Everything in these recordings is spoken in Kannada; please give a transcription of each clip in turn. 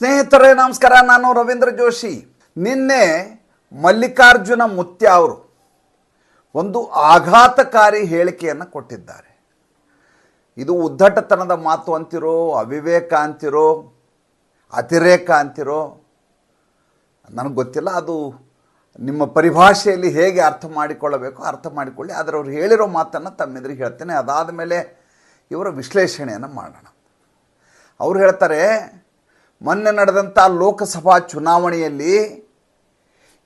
ಸ್ನೇಹಿತರೇ, ನಮಸ್ಕಾರ. ನಾನು ರವೀಂದ್ರ ಜೋಶಿ. ನಿನ್ನೆ ಮಲ್ಲಿಕಾರ್ಜುನ ಮುತ್ಯ ಅವರು ಒಂದು ಆಘಾತಕಾರಿ ಹೇಳಿಕೆಯನ್ನು ಕೊಟ್ಟಿದ್ದಾರೆ. ಇದು ಉದ್ದಟತನದ ಮಾತು ಅಂತಿರೋ, ಅವಿವೇಕ ಅಂತಿರೋ, ಅತಿರೇಕ ಅಂತಿರೋ, ನನಗೆ ಗೊತ್ತಿಲ್ಲ. ಅದು ನಿಮ್ಮ ಪರಿಭಾಷೆಯಲ್ಲಿ ಹೇಗೆ ಅರ್ಥ ಮಾಡಿಕೊಳ್ಳಬೇಕು ಅರ್ಥ ಮಾಡಿಕೊಳ್ಳಿ. ಆದರೆ ಅವ್ರು ಹೇಳಿರೋ ಮಾತನ್ನು ತಮ್ಮೆದುರಿಗೆ ಹೇಳ್ತೇನೆ. ಅದಾದ ಮೇಲೆ ಇವರ ವಿಶ್ಲೇಷಣೆಯನ್ನು ಮಾಡೋಣ. ಅವ್ರು ಹೇಳ್ತಾರೆ ಮೊನ್ನೆ ನಡೆದಂಥ ಲೋಕಸಭಾ ಚುನಾವಣೆಯಲ್ಲಿ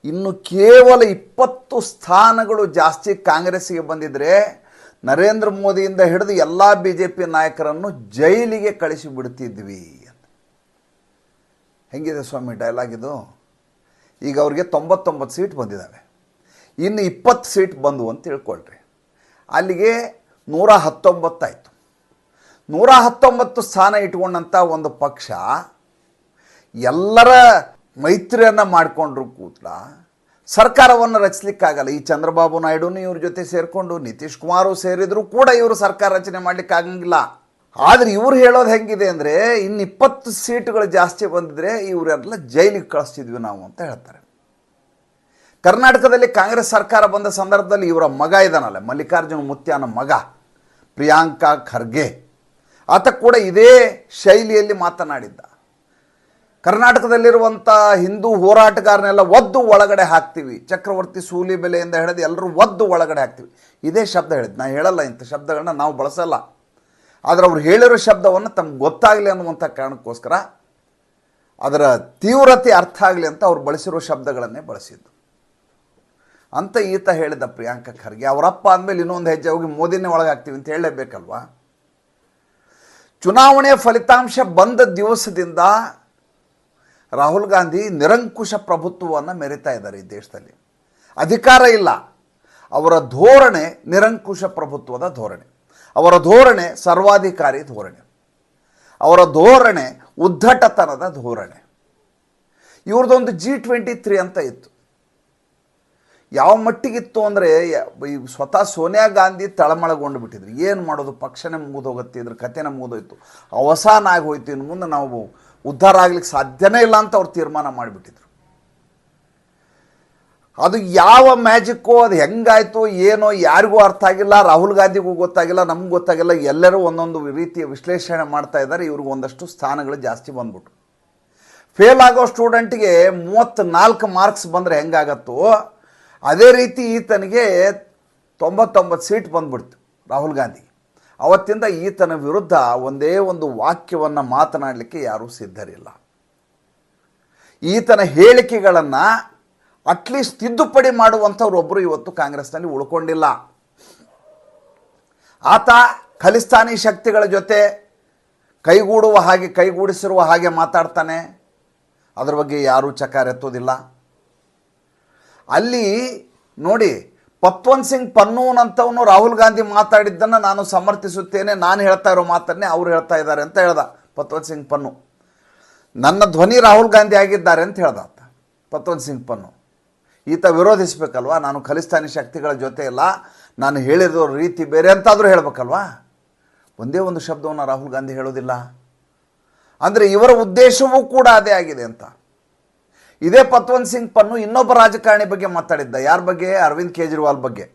ಇನ್ನು ಕೇವಲ ಇಪ್ಪತ್ತು ಸ್ಥಾನಗಳು ಜಾಸ್ತಿ ಕಾಂಗ್ರೆಸ್ಸಿಗೆ ಬಂದಿದ್ದರೆ ನರೇಂದ್ರ ಮೋದಿಯಿಂದ ಹಿಡಿದು ಎಲ್ಲ ಬಿ ಜೆ ಪಿ ನಾಯಕರನ್ನು ಜೈಲಿಗೆ ಕಳಿಸಿ ಬಿಡ್ತಿದ್ವಿ ಅಂತ. ಹೆಂಗಿದೆ ಸ್ವಾಮಿ ಡೈಲಾಗ್ ಇದು? ಈಗ ಅವ್ರಿಗೆ ತೊಂಬತ್ತೊಂಬತ್ತು ಸೀಟ್ ಬಂದಿದ್ದಾವೆ ಇನ್ನು ಇಪ್ಪತ್ತು ಸೀಟ್ ಬಂದು ಅಂತ ತಿಳ್ಕೊಳ್ರಿ. ಅಲ್ಲಿಗೆ ನೂರ ಹತ್ತೊಂಬತ್ತಾಯಿತು ನೂರ ಹತ್ತೊಂಬತ್ತು ಸ್ಥಾನ ಇಟ್ಕೊಂಡಂಥ ಒಂದು ಪಕ್ಷ ಎಲ್ಲರ ಮೈತ್ರಿಯನ್ನು ಮಾಡಿಕೊಂಡ್ರು ಕೂತ್ಲ ಸರ್ಕಾರವನ್ನು ರಚಿಸ್ಲಿಕ್ಕಾಗಲ್ಲ. ಈ ಚಂದ್ರಬಾಬು ನಾಯ್ಡುನು ಇವ್ರ ಜೊತೆ ಸೇರಿಕೊಂಡು, ನಿತೀಶ್ ಕುಮಾರು ಸೇರಿದರೂ ಕೂಡ ಇವರು ಸರ್ಕಾರ ರಚನೆ ಮಾಡಲಿಕ್ಕಾಗಂಗಿಲ್ಲ ಆದರೆ ಇವ್ರು ಹೇಳೋದು ಹೆಂಗಿದೆ ಅಂದರೆ ಇನ್ನು ಇಪ್ಪತ್ತು ಸೀಟುಗಳು ಜಾಸ್ತಿ ಬಂದಿದ್ರೆ ಇವರೆಲ್ಲ ಜೈಲಿಗೆ ಕಳಿಸ್ತಿದ್ವಿ ನಾವು ಅಂತ ಹೇಳ್ತಾರೆ. ಕರ್ನಾಟಕದಲ್ಲಿ ಕಾಂಗ್ರೆಸ್ ಸರ್ಕಾರ ಬಂದ ಸಂದರ್ಭದಲ್ಲಿ ಇವರ ಮಗ ಇದ್ದಾನಲ್ಲ ಮಲ್ಲಿಕಾರ್ಜುನ ಮುತ್ಯಾನ ಮಗ, ಪ್ರಿಯಾಂಕಾ ಖರ್ಗೆ. ಆತ ಕೂಡ ಇದೇ ಶೈಲಿಯಲ್ಲಿ ಮಾತನಾಡಿದ್ದ. ಕರ್ನಾಟಕದಲ್ಲಿರುವಂಥ ಹಿಂದೂ ಹೋರಾಟಗಾರನೆಲ್ಲ ಒದ್ದು ಒಳಗಡೆ ಹಾಕ್ತೀವಿ. ಚಕ್ರವರ್ತಿ ಸೂಲಿ ಬೆಲೆಯಿಂದ ಹಿಡಿದು ಎಲ್ಲರೂ ಒದ್ದು ಒಳಗಡೆ ಹಾಕ್ತೀವಿ. ಇದೇ ಶಬ್ದ ಹೇಳಿದ್ದು. ನಾನು ಹೇಳಲ್ಲ ಇಂಥ ಶಬ್ದಗಳನ್ನ ನಾವು ಬಳಸಲ್ಲ. ಆದರೆ ಅವ್ರು ಹೇಳಿರೋ ಶಬ್ದವನ್ನು ತಮ್ಗೆ ಗೊತ್ತಾಗಲಿ ಅನ್ನುವಂಥ ಕಾರಣಕ್ಕೋಸ್ಕರ ಅದರ ತೀವ್ರತೆ ಅರ್ಥ ಆಗಲಿ ಅಂತ ಅವ್ರು ಬಳಸಿರೋ ಶಬ್ದಗಳನ್ನೇ ಬಳಸಿದ್ದು. ಅಂತ ಈತ ಹೇಳಿದ ಪ್ರಿಯಾಂಕ ಖರ್ಗೆ ಅವರಪ್ಪ ಅಂದಮೇಲೆ ಇನ್ನೊಂದು ಹೆಜ್ಜೆ ಹೋಗಿ ಮೋದಿನೇ ಹಾಕ್ತೀವಿ ಅಂತ ಹೇಳಲೇಬೇಕಲ್ವಾ? ಚುನಾವಣೆಯ ಫಲಿತಾಂಶ ಬಂದ ದಿವಸದಿಂದ ರಾಹುಲ್ ಗಾಂಧಿ ನಿರಂಕುಶ ಪ್ರಭುತ್ವವನ್ನು ಮೆರಿತಾ ಇದ್ದಾರೆ ಈ ದೇಶದಲ್ಲಿ. ಅಧಿಕಾರ ಇಲ್ಲ. ಅವರ ಧೋರಣೆ ನಿರಂಕುಶ ಪ್ರಭುತ್ವದ ಧೋರಣೆ. ಅವರ ಧೋರಣೆ ಸರ್ವಾಧಿಕಾರಿ ಧೋರಣೆ. ಅವರ ಧೋರಣೆ ಉದ್ದಟತನದ ಧೋರಣೆ. ಇವ್ರದ್ದೊಂದು ಜಿ ಟ್ವೆಂಟಿ ತ್ರೀ ಅಂತ ಇತ್ತು. ಯಾವ ಮಟ್ಟಿಗಿತ್ತು ಅಂದರೆ ಸ್ವತಃ ಸೋನಿಯಾ ಗಾಂಧಿ ತಳಮಳಗೊಂಡು ಬಿಟ್ಟಿದ್ರು. ಏನು ಮಾಡೋದು? ಪಕ್ಷನೇ ಮುಗಿದೋಗುತ್ತೆ ಇದ್ರ ಕಥೆನೇ ಮುಗಿದೋಯ್ತು. ಅವಸಾನ ಆಗಿ ಹೋಯ್ತು. ಇನ್ನು ಮುಂದೆ ನಾವು ಉದ್ಧಾರ ಆಗ್ಲಿಕ್ಕೆ ಸಾಧ್ಯನೇ ಇಲ್ಲ ಅಂತ ಅವ್ರು ತೀರ್ಮಾನ ಮಾಡಿಬಿಟ್ಟಿದ್ರು. ಅದು ಯಾವ ಮ್ಯಾಜಿಕ್ಕೋ, ಅದು ಹೆಂಗಾಯಿತು, ಏನೋ ಯಾರಿಗೂ ಅರ್ಥ ಆಗಿಲ್ಲ, ರಾಹುಲ್ ಗಾಂಧಿಗೂ ಗೊತ್ತಾಗಿಲ್ಲ, ನಮ್ಗೆ ಗೊತ್ತಾಗಿಲ್ಲ, ಎಲ್ಲರೂ ಒಂದೊಂದು ರೀತಿಯ ವಿಶ್ಲೇಷಣೆ ಮಾಡ್ತಾ ಇದ್ದಾರೆ, ಇವ್ರಿಗೆ ಒಂದಷ್ಟು ಸ್ಥಾನಗಳು ಜಾಸ್ತಿ ಬಂದ್ಬಿಟ್ಟು ಫೇಲ್ ಆಗೋ ಸ್ಟೂಡೆಂಟ್ಗೆ ಮೂವತ್ತ್ನಾಲ್ಕು ಮಾರ್ಕ್ಸ್ ಬಂದರೆ ಹೆಂಗಾಗತ್ತೋ, ಅದೇ ರೀತಿ ಈತನಿಗೆ ತೊಂಬತ್ತೊಂಬತ್ತು ಸೀಟ್ ಬಂದ್ಬಿಡ್ತು ರಾಹುಲ್ ಗಾಂಧಿ ಅವತ್ತಿಂದ ಈತನ ವಿರುದ್ಧ ಒಂದೇ ಒಂದು ವಾಕ್ಯವನ್ನು ಮಾತನಾಡಲಿಕ್ಕೆ ಯಾರೂ ಸಿದ್ಧರಿಲ್ಲ. ಈತನ ಹೇಳಿಕೆಗಳನ್ನು ಅಟ್ಲೀಸ್ಟ್ ತಿದ್ದುಪಡಿ ಮಾಡುವಂಥವ್ರು ಒಬ್ಬರು ಇವತ್ತು ಕಾಂಗ್ರೆಸ್ನಲ್ಲಿ ಉಳ್ಕೊಂಡಿಲ್ಲ. ಆತ ಖಲಿಸ್ತಾನಿ ಶಕ್ತಿಗಳ ಜೊತೆ ಕೈಗೂಡುವ ಹಾಗೆ, ಕೈಗೂಡಿಸಿರುವ ಹಾಗೆ ಮಾತಾಡ್ತಾನೆ. ಅದ್ರ ಬಗ್ಗೆ ಯಾರೂ ಚಕಾರ ಎತ್ತೋದಿಲ್ಲ ಅಲ್ಲಿ ನೋಡಿ ಪತ್ವಂತ್ ಸಿಂಗ್ ಪನ್ನೂನ್ ಅಂತವನು ರಾಹುಲ್ ಗಾಂಧಿ ಮಾತಾಡಿದ್ದನ್ನು ನಾನು ಸಮರ್ಥಿಸುತ್ತೇನೆ, ನಾನು ಹೇಳ್ತಾ ಇರೋ ಮಾತನ್ನೇ ಅವ್ರು ಹೇಳ್ತಾ ಇದ್ದಾರೆ ಅಂತ ಹೇಳ್ದ ಪತ್ವನ್ ಸಿಂಗ್ ಪನ್ನು. ನನ್ನ ಧ್ವನಿ ರಾಹುಲ್ ಗಾಂಧಿ ಆಗಿದ್ದಾರೆ ಅಂತ ಹೇಳ್ದ ಆತ ಪತ್ವಂತ್ ಸಿಂಗ್ ಪನ್ನು. ಈತ ವಿರೋಧಿಸಬೇಕಲ್ವಾ? ನಾನು ಖಲಿಸ್ತಾನಿ ಶಕ್ತಿಗಳ ಜೊತೆ ಇಲ್ಲ, ನಾನು ಹೇಳಿರೋ ರೀತಿ ಬೇರೆ ಅಂತಾದರೂ ಹೇಳಬೇಕಲ್ವಾ? ಒಂದೇ ಒಂದು ಶಬ್ದವನ್ನು ರಾಹುಲ್ ಗಾಂಧಿ ಹೇಳೋದಿಲ್ಲ. ಅಂದರೆ ಇವರ ಉದ್ದೇಶವೂ ಕೂಡ ಅದೇ ಆಗಿದೆ ಅಂತ. ಇದೇ ಪತ್ವಂತ್ ಸಿಂಗ್ ಪನ್ನು ಇನ್ನೊಬ್ಬ ರಾಜಕಾರಣಿ ಬಗ್ಗೆ ಮಾತಾಡಿದ್ದ. ಯಾರ ಬಗ್ಗೆ? ಅರವಿಂದ್ ಕೇಜ್ರಿವಾಲ್ ಬಗ್ಗೆ.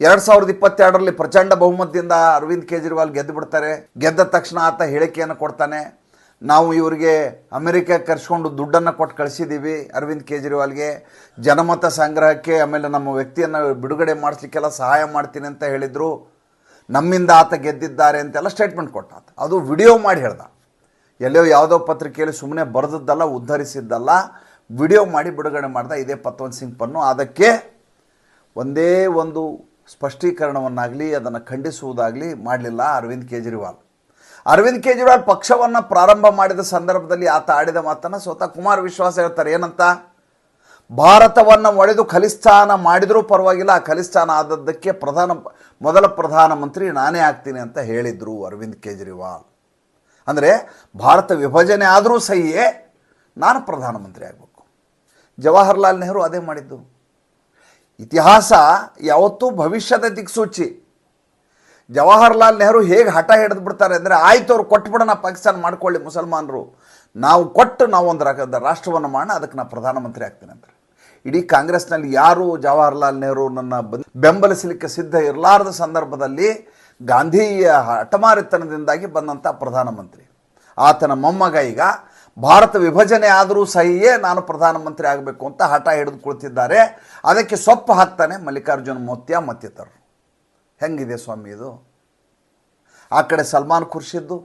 ಎರಡು ಸಾವಿರದ ಇಪ್ಪತ್ತೆರಡರಲ್ಲಿ ಪ್ರಚಂಡ ಬಹುಮತದಿಂದ ಅರವಿಂದ್ ಕೇಜ್ರಿವಾಲ್ ಗೆದ್ದು ಬಿಡ್ತಾರೆ. ಗೆದ್ದ ತಕ್ಷಣ ಆತ ಹೇಳಿಕೆಯನ್ನು ಕೊಡ್ತಾನೆ. ನಾವು ಇವರಿಗೆ ಅಮೆರಿಕಕ್ಕೆ ಕರೆಸ್ಕೊಂಡು ದುಡ್ಡನ್ನು ಕೊಟ್ಟು ಕಳಿಸಿದ್ದೀವಿ ಅರವಿಂದ್ ಕೇಜ್ರಿವಾಲ್ಗೆ. ಜನಮತ ಸಂಗ್ರಹಕ್ಕೆ ಆಮೇಲೆ ನಮ್ಮ ವ್ಯಕ್ತಿಯನ್ನು ಬಿಡುಗಡೆ ಮಾಡಿಸ್ಲಿಕ್ಕೆಲ್ಲ ಸಹಾಯ ಮಾಡ್ತೀನಿ ಅಂತ ಹೇಳಿದರು. ನಮ್ಮಿಂದ ಆತ ಗೆದ್ದಿದ್ದಾರೆ ಅಂತೆಲ್ಲ ಸ್ಟೇಟ್ಮೆಂಟ್ ಕೊಟ್ಟ ಅದು ವಿಡಿಯೋ ಮಾಡಿ ಹೇಳ್ದ. ಎಲ್ಲೋ ಯಾವುದೋ ಪತ್ರಿಕೆಯಲ್ಲಿ ಸುಮ್ಮನೆ ಬರೆದದ್ದಲ್ಲ, ಉದ್ಧರಿಸಿದ್ದಲ್ಲ. ವಿಡಿಯೋ ಮಾಡಿ ಬಿಡುಗಡೆ ಮಾಡಿದ ಇದೇ ಪತ್ವನ್ ಸಿಂಗ್ ಪನ್ನು. ಅದಕ್ಕೆ ಒಂದೇ ಒಂದು ಸ್ಪಷ್ಟೀಕರಣವನ್ನಾಗಲಿ, ಅದನ್ನು ಖಂಡಿಸುವುದಾಗಲಿ ಮಾಡಲಿಲ್ಲ ಅರವಿಂದ್ ಕೇಜ್ರಿವಾಲ್. ಅರವಿಂದ್ ಕೇಜ್ರಿವಾಲ್ ಪಕ್ಷವನ್ನು ಪ್ರಾರಂಭ ಮಾಡಿದ ಸಂದರ್ಭದಲ್ಲಿ ಆತ ಆಡಿದ ಮಾತನ್ನು ಸ್ವತಃ ಕುಮಾರ್ ವಿಶ್ವಾಸ ಹೇಳ್ತಾರೆ. ಏನಂತ? ಭಾರತವನ್ನು ಒಡೆದು ಖಲಿಸ್ತಾನ ಮಾಡಿದರೂ ಪರವಾಗಿಲ್ಲ, ಆ ಖಲಿಸ್ತಾನ ಆದದ್ದಕ್ಕೆ ಪ್ರಧಾನ, ಮೊದಲ ಪ್ರಧಾನಮಂತ್ರಿ ನಾನೇ ಆಗ್ತೀನಿ ಅಂತ ಹೇಳಿದರು ಅರವಿಂದ್ ಕೇಜ್ರಿವಾಲ್. ಅಂದರೆ ಭಾರತ ವಿಭಜನೆ ಆದರೂ ಸಹಿಯೇ ನಾನು ಪ್ರಧಾನಮಂತ್ರಿ ಆಗಬೇಕು. ಜವಾಹರ್ಲಾಲ್ ನೆಹರು ಅದೇ ಮಾಡಿದ್ದು. ಇತಿಹಾಸ ಯಾವತ್ತೂ ಭವಿಷ್ಯದ ದಿಕ್ಸೂಚಿ. ಜವಾಹರ್ಲಾಲ್ ನೆಹರು ಹೇಗೆ ಹಠ ಹಿಡಿದು ಬಿಡ್ತಾರೆ ಅಂದರೆ ಆಯ್ತು ಅವ್ರು ಕೊಟ್ಬಿಡೋಣ ಪಾಕಿಸ್ತಾನ ಮಾಡ್ಕೊಳ್ಳಿ ಮುಸಲ್ಮಾನರು. ನಾವು ಕೊಟ್ಟು ನಾವು ಒಂದು ರಾಷ್ಟ್ರವನ್ನು ಮಾಡೋಣ, ಅದಕ್ಕೆ ನಾನು ಪ್ರಧಾನಮಂತ್ರಿ ಆಗ್ತೇನೆ ಅಂತಾರೆ. ಇಡೀ ಕಾಂಗ್ರೆಸ್ನಲ್ಲಿ ಯಾರು ಜವಾಹರ್ಲಾಲ್ ನೆಹರು ನನ್ನ ಬೆಂಬಲಿಸಲಿಕ್ಕೆ ಸಿದ್ಧ ಇರಲಾರದ ಸಂದರ್ಭದಲ್ಲಿ ಗಾಂಧಿಯ ಹಠಮಾರಿತನದಿಂದಾಗಿ ಬಂದಂಥ ಪ್ರಧಾನಮಂತ್ರಿ. ಆತನ ಮೊಮ್ಮಗ ಈಗ ಭಾರತ ವಿಭಜನೆ ಆದರೂ ಸಹಿಯೇ ನಾನು ಪ್ರಧಾನಮಂತ್ರಿ ಆಗಬೇಕು ಅಂತ ಹಠ ಹಿಡಿದು ಕುಳಿತಿದ್ದಾರೆ. ಅದಕ್ಕೆ ಸೊಪ್ಪು ಹಾಕ್ತಾನೆ ಮಲ್ಲಿಕಾರ್ಜುನ್ ಮೋತ್ಯ ಮತ್ತಿತರರು. ಹೆಂಗಿದೆ ಸ್ವಾಮಿ ಇದು? ಆ ಕಡೆ ಸಲ್ಮಾನ್ ಖುರ್ಷಿದ್ದು,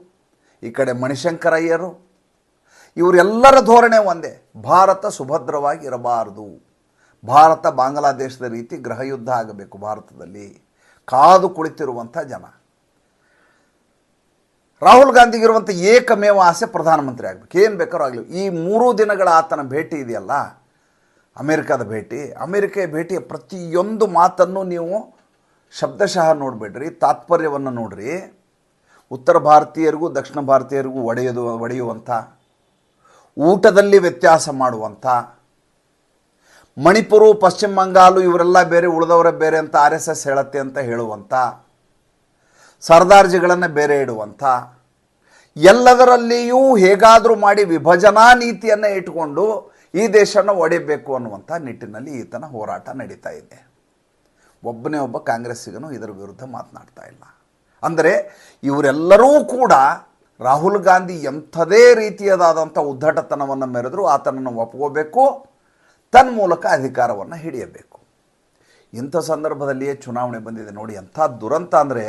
ಈ ಕಡೆ ಮಣಿಶಂಕರಯ್ಯರು, ಇವರೆಲ್ಲರ ಧೋರಣೆ ಒಂದೇ, ಭಾರತ ಸುಭದ್ರವಾಗಿ ಇರಬಾರದು. ಭಾರತ ಬಾಂಗ್ಲಾದೇಶದ ರೀತಿ ಗೃಹಯುದ್ಧ ಆಗಬೇಕು ಭಾರತದಲ್ಲಿ. ಕಾದು ಕುಳಿತಿರುವಂಥ ಜನ. ರಾಹುಲ್ ಗಾಂಧಿಗಿರುವಂಥ ಏಕಮೇವ ಆಸೆ ಪ್ರಧಾನಮಂತ್ರಿ ಆಗಬೇಕು. ಏನು ಬೇಕಾದ್ರೂ ಆಗಲಿ. ಈ ಮೂರು ದಿನಗಳ ಆತನ ಭೇಟಿ ಇದೆಯಲ್ಲ, ಅಮೇರಿಕಾದ ಭೇಟಿ ಅಮೇರಿಕೆಯ ಭೇಟಿಯ ಪ್ರತಿಯೊಂದು ಮಾತನ್ನು ನೀವು ಶಬ್ದಶಃ ನೋಡಬೇಡ್ರಿ, ತಾತ್ಪರ್ಯವನ್ನು ನೋಡ್ರಿ. ಉತ್ತರ ಭಾರತೀಯರಿಗೂ ದಕ್ಷಿಣ ಭಾರತೀಯರಿಗೂ ಒಡೆಯೋದು, ಒಡೆಯುವಂಥ, ಊಟದಲ್ಲಿ ವ್ಯತ್ಯಾಸ ಮಾಡುವಂಥ, ಮಣಿಪುರು, ಪಶ್ಚಿಮ ಬಂಗಾಲು ಇವರೆಲ್ಲ ಬೇರೆ ಉಳಿದವರೇ ಬೇರೆ ಅಂತ ಆರ್ ಎಸ್ ಎಸ್ ಹೇಳತ್ತೆ ಅಂತ ಹೇಳುವಂಥ ಸರ್ದಾರ್ಜಿಗಳನ್ನು ಬೇರೆ ಇಡುವಂಥ, ಎಲ್ಲದರಲ್ಲಿಯೂ ಹೇಗಾದರೂ ಮಾಡಿ ವಿಭಜನಾ ನೀತಿಯನ್ನು ಇಟ್ಕೊಂಡು ಈ ದೇಶನ ಒಡೆಯಬೇಕು ಅನ್ನುವಂಥ ನಿಟ್ಟಿನಲ್ಲಿ ಈತನ ಹೋರಾಟ ನಡೀತಾ ಇದೆ. ಒಬ್ಬನೇ ಒಬ್ಬ ಕಾಂಗ್ರೆಸ್ಸಿಗನು ಇದರ ವಿರುದ್ಧ ಮಾತನಾಡ್ತಾ ಇಲ್ಲ. ಅಂದರೆ ಇವರೆಲ್ಲರೂ ಕೂಡ ರಾಹುಲ್ ಗಾಂಧಿ ಎಂಥದೇ ರೀತಿಯದಾದಂಥ ಉದ್ದಟತನವನ್ನು ಮೆರೆದರೂ ಆತನನ್ನು ಒಪ್ಕೋಬೇಕು ತನ್ಮೂಲಕ ಅಧಿಕಾರವನ್ನು ಹಿಡಿಯಬೇಕು. ಇಂಥ ಸಂದರ್ಭದಲ್ಲಿಯೇ ಚುನಾವಣೆ ಬಂದಿದೆ ನೋಡಿ, ಎಂಥ ದುರಂತ ಅಂದರೆ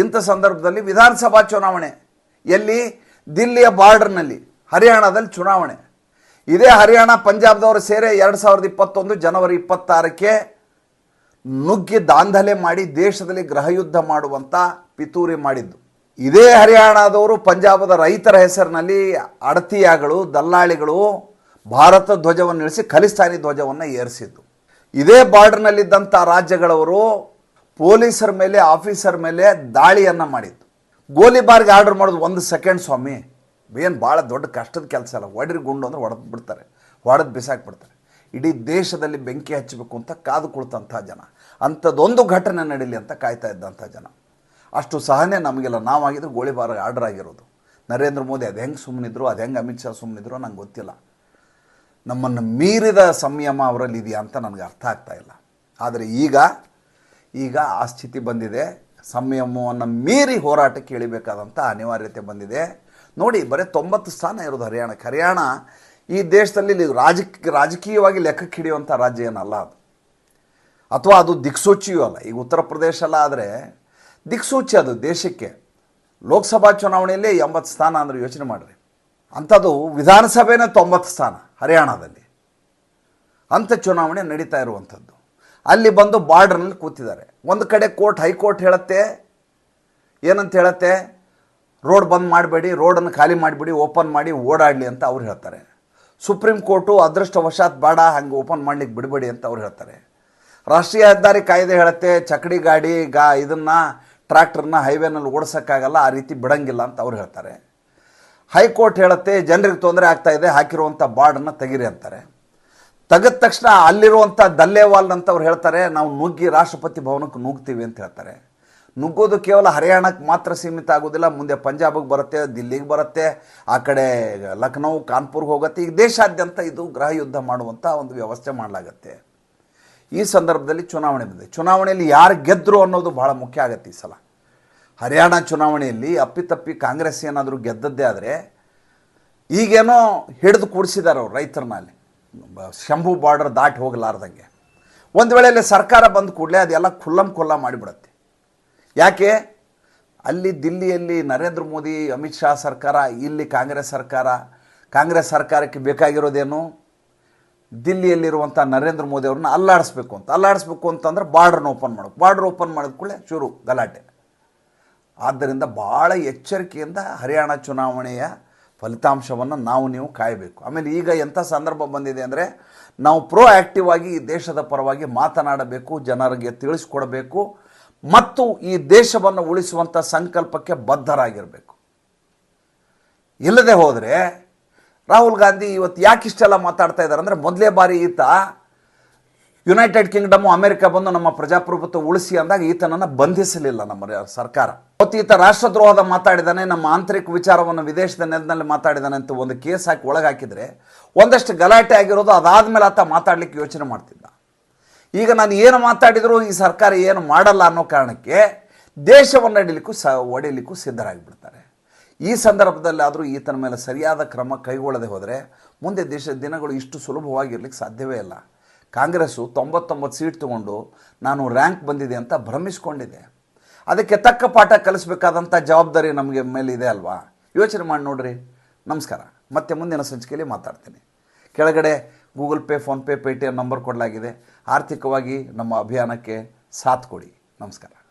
ಇಂಥ ಸಂದರ್ಭದಲ್ಲಿ ವಿಧಾನಸಭಾ ಚುನಾವಣೆ, ಎಲ್ಲಿ? ದಿಲ್ಲಿಯ ಬಾರ್ಡರ್ನಲ್ಲಿ, ಹರಿಯಾಣದಲ್ಲಿ ಚುನಾವಣೆ. ಇದೇ ಹರಿಯಾಣ ಪಂಜಾಬ್ದವರು ಸೇರಿ ಎರಡು ಸಾವಿರದ ಇಪ್ಪತ್ತೊಂದು ಜನವರಿ ಇಪ್ಪತ್ತಾರಕ್ಕೆ ನುಗ್ಗಿ ದಾಂಧಲೆ ಮಾಡಿ ದೇಶದಲ್ಲಿ ಗೃಹಯುದ್ಧ ಮಾಡುವಂಥ ಪಿತೂರಿ ಮಾಡಿದ್ದು. ಇದೇ ಹರಿಯಾಣದವರು ಪಂಜಾಬದ ರೈತರ ಹೆಸರಿನಲ್ಲಿ ಅಡತಿಯಾಗಳು, ದಲ್ಲಾಳಿಗಳು ಭಾರತ ಧ್ವಜವನ್ನು ಇಳಿಸಿ ಖಲಿಸ್ತಾನಿ ಧ್ವಜವನ್ನು ಏರಿಸಿದ್ದು. ಇದೇ ಬಾರ್ಡರ್ನಲ್ಲಿದ್ದಂಥ ರಾಜ್ಯಗಳವರು ಪೊಲೀಸರ ಮೇಲೆ, ಆಫೀಸರ್ ಮೇಲೆ ದಾಳಿಯನ್ನು ಮಾಡಿದ್ದು. ಗೋಲಿಬಾರ್ಗೆ ಆರ್ಡರ್ ಮಾಡೋದು ಒಂದು ಸೆಕೆಂಡ್ ಸ್ವಾಮಿ. ಏನು ಭಾಳ ದೊಡ್ಡ ಕಷ್ಟದ ಕೆಲಸ ಅಲ್ಲ. ಒಡ್ರಿ ಗುಂಡು ಅಂದ್ರೆ ಹೊಡೆದು ಬಿಡ್ತಾರೆ. ಹೊಡೆದು ಬಿಸಾಕ್ಬಿಡ್ತಾರೆ ಇಡೀ ದೇಶದಲ್ಲಿ ಬೆಂಕಿ ಹಚ್ಚಬೇಕು ಅಂತ ಕಾದು ಕುಳಿತಂಥ ಜನ. ಅಂಥದ್ದೊಂದು ಘಟನೆ ನಡೀಲಿ ಅಂತ ಕಾಯ್ತಾ ಇದ್ದಂಥ ಜನ. ಅಷ್ಟು ಸಹನೆ ನಮಗೆಲ್ಲ. ನಾವಾಗಿದ್ರೆ ಗೋಳಿಬಾರ ಆರ್ಡರ್ ಆಗಿರೋದು. ನರೇಂದ್ರ ಮೋದಿ ಅದು ಹೆಂಗೆ ಸುಮ್ಮನಿದ್ರು ಅದು ಹೆಂಗೆ ಅಮಿತ್ ಶಾ ಸುಮ್ಮನಿದ್ರು ನಂಗೆ ಗೊತ್ತಿಲ್ಲ. ನಮ್ಮನ್ನು ಮೀರಿದ ಸಂಯಮ ಅವರಲ್ಲಿ ಇದೆಯಾ ಅಂತ ನನಗೆ ಅರ್ಥ ಆಗ್ತಾ ಇಲ್ಲ. ಆದರೆ ಈಗ ಈಗ ಆ ಸ್ಥಿತಿ ಬಂದಿದೆ. ಸಂಯಮವನ್ನು ಮೀರಿ ಹೋರಾಟಕ್ಕೆ ಇಳಿಬೇಕಾದಂಥ ಅನಿವಾರ್ಯತೆ ಬಂದಿದೆ. ನೋಡಿ, ಬರೀ ತೊಂಬತ್ತು ಸ್ಥಾನ ಇರೋದು ಹರಿಯಾಣಕ್ಕೆ. ಹರಿಯಾಣ ಈ ದೇಶದಲ್ಲಿ ರಾಜಕೀಯ, ರಾಜಕೀಯವಾಗಿ ಲೆಕ್ಕಕ್ಕೆ ಹಿಡಿಯುವಂಥ ರಾಜ್ಯ ಏನಲ್ಲ ಅದು. ಅಥವಾ ಅದು ದಿಕ್ಸೂಚಿಯೂ ಅಲ್ಲ. ಈಗ ಉತ್ತರ ಪ್ರದೇಶ ಅಲ್ಲ ಆದರೆ ದಿಕ್ಸೂಚಿ ಅದು ದೇಶಕ್ಕೆ. ಲೋಕಸಭಾ ಚುನಾವಣೆಯಲ್ಲಿ ಎಂಬತ್ತು ಸ್ಥಾನ ಅಂದರೆ ಯೋಚನೆ ಮಾಡಿರಿ. ಅಂಥದ್ದು ವಿಧಾನಸಭೆನೇ ತೊಂಬತ್ತು ಸ್ಥಾನ ಹರಿಯಾಣದಲ್ಲಿ. ಅಂಥ ಚುನಾವಣೆ ನಡೀತಾ ಇರುವಂಥದ್ದು. ಅಲ್ಲಿ ಬಂದು ಬಾರ್ಡ್ರ್ನಲ್ಲಿ ಕೂತಿದ್ದಾರೆ. ಒಂದು ಕಡೆ ಕೋರ್ಟ್ ಹೈಕೋರ್ಟ್ ಹೇಳುತ್ತೆ. ಏನಂತ ಹೇಳುತ್ತೆ? ರೋಡ್ ಬಂದ್ ಮಾಡಬೇಡಿ, ರೋಡನ್ನು ಖಾಲಿ ಮಾಡಿಬಿಡಿ ಓಪನ್ ಮಾಡಿ ಓಡಾಡಲಿ ಅಂತ ಅವ್ರು ಹೇಳ್ತಾರೆ. ಸುಪ್ರೀಂ ಕೋರ್ಟು ಅದೃಷ್ಟವಶಾತ್ ಬೇಡ, ಹಂಗೆ ಓಪನ್ ಮಾಡ್ಲಿಕ್ಕೆ ಬಿಡಬೇಡಿ ಅಂತ ಅವ್ರು ಹೇಳ್ತಾರೆ. ರಾಷ್ಟ್ರೀಯ ಹೆದ್ದಾರಿ ಕಾಯ್ದೆ ಹೇಳುತ್ತೆ, ಚಕಡಿ ಗಾಡಿ, ಗಾ ಇದನ್ನು ಟ್ರ್ಯಾಕ್ಟರ್ನ ಹೈವೇನಲ್ಲಿ ಓಡಿಸೋಕ್ಕಾಗಲ್ಲ, ಆ ರೀತಿ ಬಿಡಂಗಿಲ್ಲ ಅಂತ ಅವ್ರು ಹೇಳ್ತಾರೆ. ಹೈಕೋರ್ಟ್ ಹೇಳುತ್ತೆ, ಜನರಿಗೆ ತೊಂದರೆ ಆಗ್ತಾ ಇದೆ ಹಾಕಿರುವಂಥ ಬಾರ್ಡನ್ನು ತೆಗೀರಿ ಅಂತಾರೆ. ತೆಗೆದ ತಕ್ಷಣ ಅಲ್ಲಿರುವಂಥ ದಲ್ಲೇವಾಲ್ ಅಂತವ್ರು ಹೇಳ್ತಾರೆ, ನಾವು ನುಗ್ಗಿ ರಾಷ್ಟ್ರಪತಿ ಭವನಕ್ಕೆ ನುಗ್ತೀವಿ ಅಂತ ಹೇಳ್ತಾರೆ. ನುಗ್ಗೋದು ಕೇವಲ ಹರಿಯಾಣಕ್ಕೆ ಮಾತ್ರ ಸೀಮಿತ ಆಗೋದಿಲ್ಲ, ಮುಂದೆ ಪಂಜಾಬಿಗೆ ಬರುತ್ತೆ, ದಿಲ್ಲಿಗೆ ಬರುತ್ತೆ, ಆ ಕಡೆ ಲಖನೌ ಕಾನ್ಪುರ್ಗೆ ಹೋಗುತ್ತೆ. ಈಗ ದೇಶಾದ್ಯಂತ ಇದು ಗೃಹ ಯುದ್ಧ ಮಾಡುವಂಥ ಒಂದು ವ್ಯವಸ್ಥೆ ಮಾಡಲಾಗತ್ತೆ. ಈ ಸಂದರ್ಭದಲ್ಲಿ ಚುನಾವಣೆ ಬಂದಿದೆ. ಚುನಾವಣೆಯಲ್ಲಿ ಯಾರು ಗೆದ್ದರು ಅನ್ನೋದು ಭಾಳ ಮುಖ್ಯ ಆಗತ್ತೆ ಈ ಸಲ. ಹರಿಯಾಣ ಚುನಾವಣೆಯಲ್ಲಿ ಅಪ್ಪಿತಪ್ಪಿ ಕಾಂಗ್ರೆಸ್ ಏನಾದರೂ ಗೆದ್ದದ್ದೇ ಆದರೆ, ಈಗೇನೋ ಹಿಡಿದು ಕೂಡಿಸಿದ್ದಾರೆ ಅವ್ರು ರೈತರನ್ನ ಅಲ್ಲಿ ಶಂಭು ಬಾರ್ಡರ್ ದಾಟಿ ಹೋಗಲಾರ್ದಂಗೆ. ಒಂದು ವೇಳೆಯಲ್ಲಿ ಸರ್ಕಾರ ಬಂದ ಕೂಡಲೇ ಅದೆಲ್ಲ ಖುಲ್ಲಂ ಖುಲ್ಲ ಮಾಡಿಬಿಡುತ್ತೆ. ಯಾಕೆ? ಅಲ್ಲಿ ದಿಲ್ಲಿಯಲ್ಲಿ ನರೇಂದ್ರ ಮೋದಿ, ಅಮಿತ್ ಶಾ ಸರ್ಕಾರ, ಇಲ್ಲಿ ಕಾಂಗ್ರೆಸ್ ಸರ್ಕಾರ. ಕಾಂಗ್ರೆಸ್ ಸರ್ಕಾರಕ್ಕೆ ಬೇಕಾಗಿರೋದೇನು? ದಿಲ್ಲಿಯಲ್ಲಿರುವಂಥ ನರೇಂದ್ರ ಮೋದಿ ಅವ್ರನ್ನ ಅಲ್ಲಾಡಿಸ್ಬೇಕು ಅಂತ. ಅಲ್ಲಾಡಿಸ್ಬೇಕು ಅಂತಂದ್ರೆ ಬಾರ್ಡ್ರನ್ನ ಓಪನ್ ಮಾಡೋದು ಬಾರ್ಡ್ರ್ ಓಪನ್ ಮಾಡಿದ ಕೂಡಲೇ ಶುರು ಗಲಾಟೆ. ಆದ್ದರಿಂದ ಭಾಳ ಎಚ್ಚರಿಕೆಯಿಂದ ಹರಿಯಾಣ ಚುನಾವಣೆಯ ಫಲಿತಾಂಶವನ್ನು ನಾವು ನೀವು ಕಾಯಬೇಕು. ಆಮೇಲೆ ಈಗ ಎಂಥ ಸಂದರ್ಭ ಬಂದಿದೆ ಅಂದರೆ ನಾವು ಪ್ರೋ ಆ್ಯಕ್ಟಿವ್ ಆಗಿ ಈ ದೇಶದ ಪರವಾಗಿ ಮಾತನಾಡಬೇಕು, ಜನರಿಗೆ ತಿಳಿಸ್ಕೊಡಬೇಕು, ಮತ್ತು ಈ ದೇಶವನ್ನು ಉಳಿಸುವಂಥ ಸಂಕಲ್ಪಕ್ಕೆ ಬದ್ಧರಾಗಿರಬೇಕು. ಇಲ್ಲದೆ ಹೋದರೆ ರಾಹುಲ್ ಗಾಂಧಿ ಇವತ್ತು ಯಾಕೆ ಇಷ್ಟೆಲ್ಲ ಮಾತಾಡ್ತಾ ಇದ್ದಾರೆ ಅಂದರೆ ಮೊದಲೇ ಬಾರಿ ಈತ ಯುನೈಟೆಡ್ ಕಿಂಗ್ಡಮ್ ಅಮೆರಿಕ ಬಂದು ನಮ್ಮ ಪ್ರಜಾಪ್ರಭುತ್ವ ಉಳಿಸಿ ಅಂದಾಗ ಈತನನ್ನು ಬಂಧಿಸಲಿಲ್ಲ ನಮ್ಮ ಸರ್ಕಾರ. ಮತ್ತು ಈತ ರಾಷ್ಟ್ರದ್ರೋಹದ ಮಾತಾಡಿದಾನೆ, ನಮ್ಮ ಆಂತರಿಕ ವಿಚಾರವನ್ನು ವಿದೇಶದ ನೆಲದಲ್ಲಿ ಮಾತಾಡಿದಾನೆ ಅಂತ ಒಂದು ಕೇಸ್ ಹಾಕಿ ಒಳಗಾಕಿದ್ರೆ ಒಂದಷ್ಟು ಗಲಾಟೆ ಆಗಿರೋದು, ಅದಾದಮೇಲೆ ಆತ ಮಾತಾಡಲಿಕ್ಕೆ ಯೋಚನೆ ಮಾಡ್ತಿದ್ದ. ಈಗ ನಾನು ಏನು ಮಾತಾಡಿದರೂ ಈ ಸರ್ಕಾರ ಏನು ಮಾಡಲ್ಲ ಅನ್ನೋ ಕಾರಣಕ್ಕೆ ದೇಶವನ್ನು ನಡೀಲಿಕ್ಕೂ ಸ ಒಡೆಯಲಿಕ್ಕೂ ಸಿದ್ಧರಾಗಿಬಿಡ್ತಾರೆ. ಈ ಸಂದರ್ಭದಲ್ಲಿ ಆದರೂ ಈತನ ಮೇಲೆ ಸರಿಯಾದ ಕ್ರಮ ಕೈಗೊಳ್ಳದೆ ಹೋದರೆ ಮುಂದೆ ದೇಶದ ದಿನಗಳು ಇಷ್ಟು ಸುಲಭವಾಗಿರ್ಲಿಕ್ಕೆ ಸಾಧ್ಯವೇ ಇಲ್ಲ. ಕಾಂಗ್ರೆಸ್ಸು ತೊಂಬತ್ತೊಂಬತ್ತು ಸೀಟ್ ತೊಗೊಂಡು ನಾನು ರ್ಯಾಂಕ್ ಬಂದಿದೆ ಅಂತ ಭ್ರಮಿಸ್ಕೊಂಡಿದೆ. ಅದಕ್ಕೆ ತಕ್ಕ ಪಾಠ ಕಲಿಸ್ಬೇಕಾದಂಥ ಜವಾಬ್ದಾರಿ ನಮಗೆ ಮೇಲಿದೆ ಅಲ್ವಾ? ಯೋಚನೆ ಮಾಡಿ ನೋಡ್ರಿ. ನಮಸ್ಕಾರ. ಮತ್ತೆ ಮುಂದಿನ ಸಂಚಿಕೆಯಲ್ಲಿ ಮಾತಾಡ್ತೀನಿ. ಕೆಳಗಡೆ Google Pay PhonePe Paytm number ಕೊಡಲಾಗಿದೆ. ಆರ್ಥಿಕವಾಗಿ ನಮ್ಮ ಅಭಿಯಾನಕ್ಕೆ ಸಾಥ್ ಕೊಡಿ. ನಮಸ್ಕಾರ.